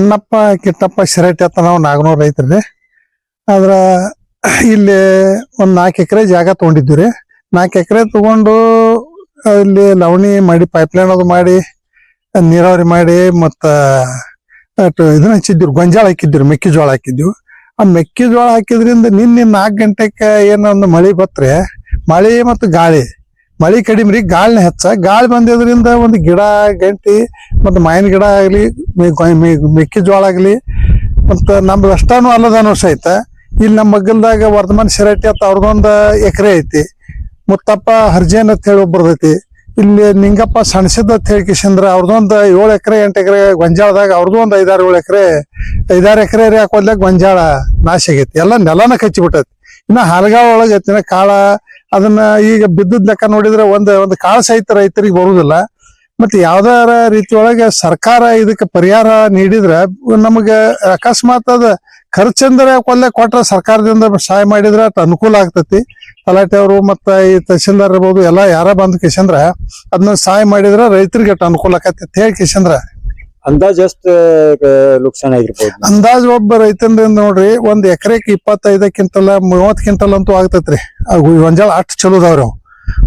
ಅಣ್ಣಪ್ಪ ಕಿಟ್ಟಪ್ಪ ಶಿರಟ್ಟಿ ಅಂತ ನಾವು ನಾಗನೂರ್ ರೈತರಿ ಆದ್ರ ಇಲ್ಲಿ ಒಂದು ನಾಲ್ಕು ಎಕರೆ ಜಾಗ ತಗೊಂಡಿದ್ವಿ ರೀ. ನಾಲ್ಕು ಎಕರೆ ತಗೊಂಡು ಇಲ್ಲಿ ಲವಣಿ ಮಾಡಿ ಪೈಪ್ಲೈನ್ ಅದು ಮಾಡಿ, ನೀರಾವರಿ ಮಾಡಿ, ಮತ್ತ ಇದನ್ನ ಹಚ್ಚಿದ್ವಿ ಗೊಂಜಾಳ ಹಾಕಿದ್ವಿ ಮೆಕ್ಕೆಜೋಳ ಹಾಕಿದ್ವಿ ಆ ಮೆಕ್ಕೆಜೋಳ ಹಾಕಿದ್ರಿಂದ ನಿನ್ನೆ ನಾಲ್ಕು ಗಂಟೆಗೆ ಒಂದು ಮಳೆ ಬತ್ರೆ ಮಳೆ ಮತ್ತು ಗಾಳಿ. ಮಳಿ ಕಡಿಮೆ ರೀ, ಗಾಳಿನ ಹೆಚ್ಚ. ಗಾಳಿ ಬಂದಿದ್ರಿಂದ ಒಂದು ಗಿಡ, ಗಂಟಿ ಮತ್ತು ಮಾವಿನ ಗಿಡ ಆಗಲಿ ಮೆಕ್ಕೆಜೋಳ ಆಗಲಿ, ಮತ್ತು ನಮ್ದು ಅಷ್ಟಾನು ಅಲ್ಲದನು ಸಹಿತ ಇಲ್ಲಿ ನಮ್ಮ ಮಗ್ಗಲ್ದಾಗ ವರ್ಧಮಾನ್ ಶಿರಟ್ಟಿ ಅಂತ ಅವ್ರದೊಂದು ಎಕರೆ ಐತಿ. ಮುತ್ತಪ್ಪ ಹರ್ಜೇನ್ ಅಂತ ಹೇಳಿ ಐತಿ. ಇಲ್ಲಿ ನಿಂಗಪ್ಪ ಸಣಸಿದ್ದ ಅಂತ ಹೇಳಿ ಕಿಶಂದ್ರ ಅವ್ರದೊಂದು ಏಳು ಎಕರೆ, ಎಂಟು ಎಕರೆ ಗೊಂಜಾಳದಾಗ ಅವ್ರದ್ದು ಒಂದು ಐದಾರು ಏಳು ಎಕರೆ, ಐದಾರು ಎಕರೆ ಹಾಕೋದ್ಲಾಗ ಗೊಂಜಾಳ ನಾಶ ಆಗೈತಿ. ಎಲ್ಲ ನೆಲನ ಕಚ್ಚಿ ಬಿಟ್ಟೈತಿ. ಇನ್ನ ಹಾಲಗಾಳ ಒಳಗೆ ಐತಿ ಇನ್ನ ಕಾಳ, ಅದನ್ನ ಈಗ ಬಿದ್ದದ್ ಲೆಕ್ಕ ನೋಡಿದ್ರೆ ಒಂದು ಒಂದು ಕಾಳ ಸಹಿತ ರೈತರಿಗೆ ಬರುದಿಲ್ಲ. ಮತ್ತೆ ಯಾವ್ದಾರ ರೀತಿಯೊಳಗೆ ಒಳಗೆ ಸರ್ಕಾರ ಇದಕ್ಕೆ ಪರಿಹಾರ ನೀಡಿದ್ರ ನಮಗೆ ಅಕಸ್ಮಾತ್ ಅದ ಖರ್ಚಂದ್ರೆ ಕೊಲ್ಲೆ ಕೊಟ್ರ ಸರ್ಕಾರದಿಂದ ಸಹಾಯ ಮಾಡಿದ್ರ ಅಟ್ ಅನುಕೂಲ ಆಗ್ತತಿ. ತಲಾಟೆ ಅವರು ಮತ್ತ ಈ ತಹಸೀಲ್ದಾರ್ ಇರ್ಬೋದು ಎಲ್ಲಾ ಯಾರ ಬಂದ್ ಕಿಶಂದ್ರ ಅದನ್ನ ಸಹಾಯ ಮಾಡಿದ್ರ ರೈತರಿಗೆ ಅಟ್ ಅನುಕೂಲ ಆಕತಿ ಅಂತ ಹೇಳಿ ಕಿಶಂದ್ರ. ಅಂದಾಜ್ ಎಷ್ಟ್ ನುಕ್ಸಾನ್ ಆಗಿರ್ಬೋದು? ಅಂದಾಜ್ ಒಬ್ಬ ರೈತನಿಂದ ನೋಡ್ರಿ ಒಂದ್ ಎಕರೆಕ್ ಇಪ್ಪತ್ತೈದಕ್ಕಿಂತಲ್ಲ ಮೂವತ್ ಕ್ವಿಂಟಲ್ ಅಂತೂ ಆಗ್ತೈತ್ರಿ. ಗೊಂಜಾಳ ಅಷ್ಟ್ ಚಲೋದವ್ರು ಅವು.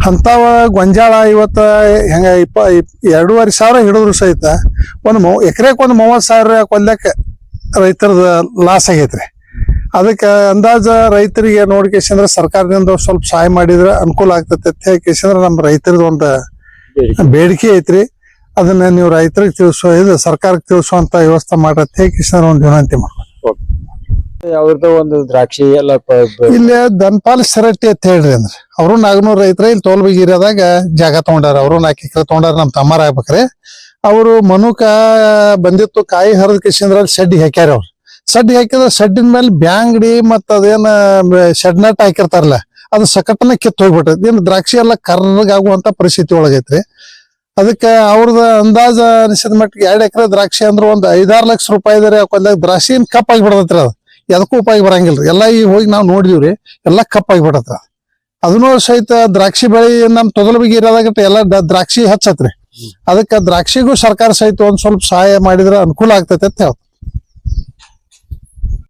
ಅಂತಾವ ಗೊಂಜಾಳ ಇವತ್ತ ಹೆಂಗ ಇಪ್ಪ ಇಪ್- ಎರಡೂವರೆ ಸಾವಿರ ಹಿಡಿದ್ರು ಸಹಿತ ಒಂದು ಮೂ ಎಕರೆಕ್ ಒಂದು ಮೂವತ್ತು ಸಾವಿರ ಕೊಲ್ಲಕ್ಕೆ ರೈತರದ ಲಾಸ್ ಆಗೈತ್ರಿ. ಅದಕ್ಕೆ ಅಂದಾಜ ರೈತರಿಗೆ ನೋಡ್ಕೇಶಂದ್ರ ಸರ್ಕಾರದಿಂದ ಸ್ವಲ್ಪ ಸಹಾಯ ಮಾಡಿದ್ರೆ ಅನುಕೂಲ ಆಗ್ತೈತೆ ಅಂತ ನಮ್ಮ ರೈತರದ ಒಂದು ಬೇಡಿಕೆ. ಬೇಡಿಕೆ ಐತ್ರಿ. ಅದನ್ನ ನೀವು ರೈತರಿಗೆ ತಿಳಿಸೋ ಇದು ಸರ್ಕಾರಕ್ಕೆ ತಿಳಿಸುವಂತ ವ್ಯವಸ್ಥೆ ಮಾಡತ್ತೆ ಹೇಗೆ ಒಂದು ವಿನಂತಿ ಮಾಡ್ಬೋದು ಅವ್ರದ್ದು ಒಂದು ದ್ರಾಕ್ಷಿ ಎಲ್ಲ ಇಲ್ಲಿ ದನ್ಪಾಲ್ ಶೆರಟ್ಟಿ ಅಂತ ಹೇಳ್ರಿ ಅಂದ್ರೆ. ಅವರು ನಾಗನೂರ್ ರೈತರ ಇಲ್ಲಿ ತೋಲ್ಬಿಗಿರದಾಗ ಜಾಗ ತಗೊಂಡಾರ. ಅವರು ನಾಲ್ಕು ಎಕರೆ ತಗೊಂಡಾರ ನಮ್ ತಮ್ಮಾರ ಆಗ್ಬೇಕ್ರಿ. ಅವರು ಮನುಕ ಬಂದಿತ್ತು ಕಾಯಿ ಹರಿದ ಕಿಶಂದ್ರ ಶೆಡ್ ಹಾಕ್ಯಾರ ಅವ್ರು. ಶೆಡ್ ಹಾಕಿದ್ರೆ ಶೆಡ್ಡಿನ ಮೇಲೆ ಬ್ಯಾಂಗಡಿ ಮತ್ತ ಅದೇನ ಶೆಡ್ ನಟ್ ಹಾಕಿರ್ತಾರಲ್ಲ, ಅದು ಸಕಟನ ಕಿತ್ತು ಹೋಗ್ಬಿಟ್ಟೈತಿ ಇನ್ನು ದ್ರಾಕ್ಷಿ ಎಲ್ಲ ಕರ್ರಗಾಗುವಂತ ಪರಿಸ್ಥಿತಿ ಒಳಗೈತ್ರಿ. ಅದಕ್ಕೆ ಅವ್ರದ ಅಂದಾಜ ಅನಿಸಿದ ಮಟ್ಟಿಗೆ ಎರಡು ಎಕರೆ ದ್ರಾಕ್ಷಿ ಅಂದ್ರೆ ಒಂದ್ ಐದಾರು ಲಕ್ಷ ರೂಪಾಯಿ ಇದ್ರೆ ದ್ರಾಕ್ಷಿ ಕಪ್ ಆಗಿ ಬಿಡತೈತ್ರಿ ಅದು. ಎದಕ್ಕೂ ಉಪಾಯ ಬರಂಗಿಲ್ರಿ. ಎಲ್ಲ ಈಗ ಹೋಗಿ ನಾವು ನೋಡಿದಿವ್ರಿ, ಎಲ್ಲ ಕಪ್ಪಾಗಿ ಬಿಡತ್ತ. ಅದನ್ನು ಸಹಿತ ದ್ರಾಕ್ಷಿ ಬೆಳೆ ನಮ್ಮ ತೊದಲ ಇರೋದಾಗ ಎಲ್ಲ ದ್ರಾಕ್ಷಿ ಹಚ್ಚತ್ರಿ. ಅದಕ್ಕೆ ದ್ರಾಕ್ಷಿಗೂ ಸರ್ಕಾರ ಸಹಿತ ಒಂದ್ ಸ್ವಲ್ಪ ಸಹಾಯ ಮಾಡಿದ್ರೆ ಅನುಕೂಲ ಆಗ್ತೈತೆ ಅಂತ ಹೇಳ್ತಾರೆ